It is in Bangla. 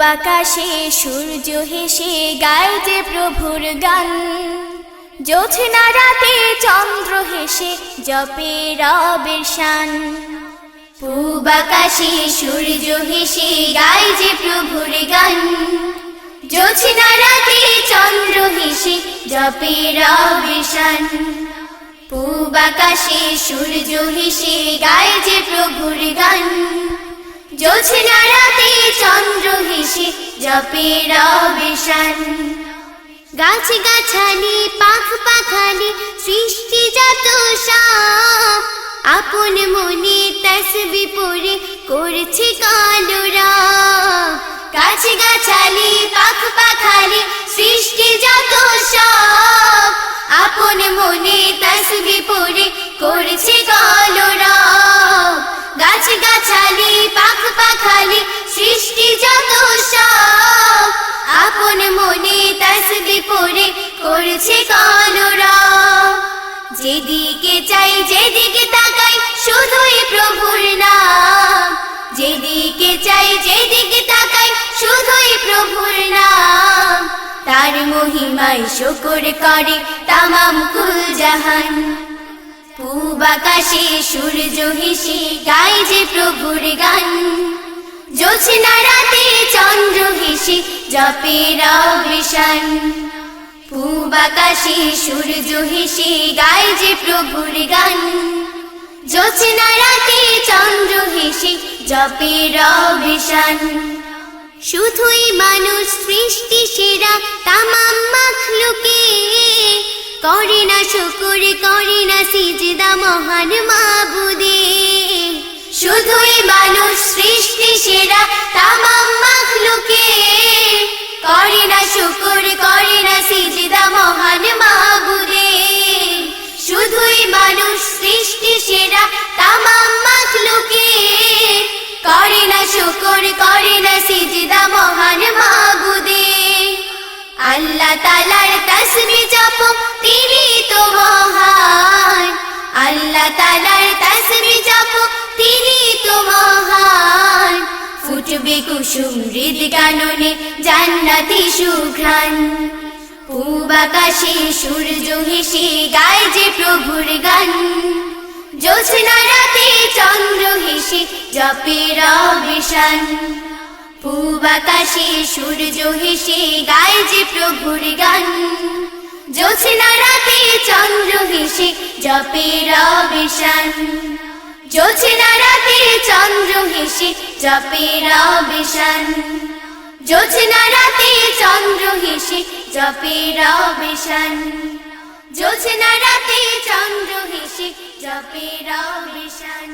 বাকাশে সূর্য হেসে গায় যে প্রভুর গান। জোছনা রাতে চন্দ্র হেসে জপে রবের শান। পূব আকাশে সূর্য হেসে গায় যে প্রভুর গান। জোছনা রাতে চন্দ্র হেসে জপে রবের শান। পূব আকাশে সূর্য হেসে গায় যে প্রভুর গান। জোছনা রাতে চন্দ্র হেসে জপে রবেশান গাছ গাছালি পাখ পাখালি সৃষ্টি যত আপন মনে তসবি পড়ে করছে কালুরা গাছ গাছালি পাখ পাখালি সৃষ্টি যত আপন মনে তসবি পড়ে করছে কালুরা গাছ গাছালি পাখ পাখালি সৃষ্টি যত করছে কালুরা যেদিকে চাই, যেদিকে তাকাই, শুধুই প্রভুর নাম। যেদিকে চাই, যেদিকে তাকাই, শুধুই প্রভুর নাম। তার মহিমায় শুকর করে তামাম কুল জাহান পূব আকাশে সূর্য হেসে গাই যে প্রভুর গান। জোছনা রাতে চন্দ্র হেসে জপে রবিশান পূব আকাশে সূর্য হেসে যে প্রভুর গান। জোছনা রাতে চন্দ্র হেসে জপে রবিশান শুধুই মানুষ সৃষ্টি সেরা, তামাম মাখলুকে করে না শুকুর, করে না সিজদা মহান মাবুদে। শুধুই মানুষ সৃষ্টি সেরা, তামাম মাখলুকে করে না সিজদা মহান মাবুদে আল্লাহ তালার তসবি জপ, তিনি তো মহান। আল্লাহ তালার তসবি জপ, তিনি তো মহান। ফুটবে কুসুম হৃদ কাননে, জান্নাতি সুঘ্রাণ। পূব আকাশে সূর্য হেসে গায় যে প্রভুর গান। জোছনা চন্দ্র হেসে জপে রবিশান পূব সূর্য হেসে গায় যে প্রভুর গান। জোছনা চন্দ্র হেসে জপে রবিশান জোছনা চন্দ্র হেসে জপে রবিশান জোছনা চন্দ্র হেসে জপে রবিশান জোছনা রাতে চন্দ্র হেসে জপে রবিশান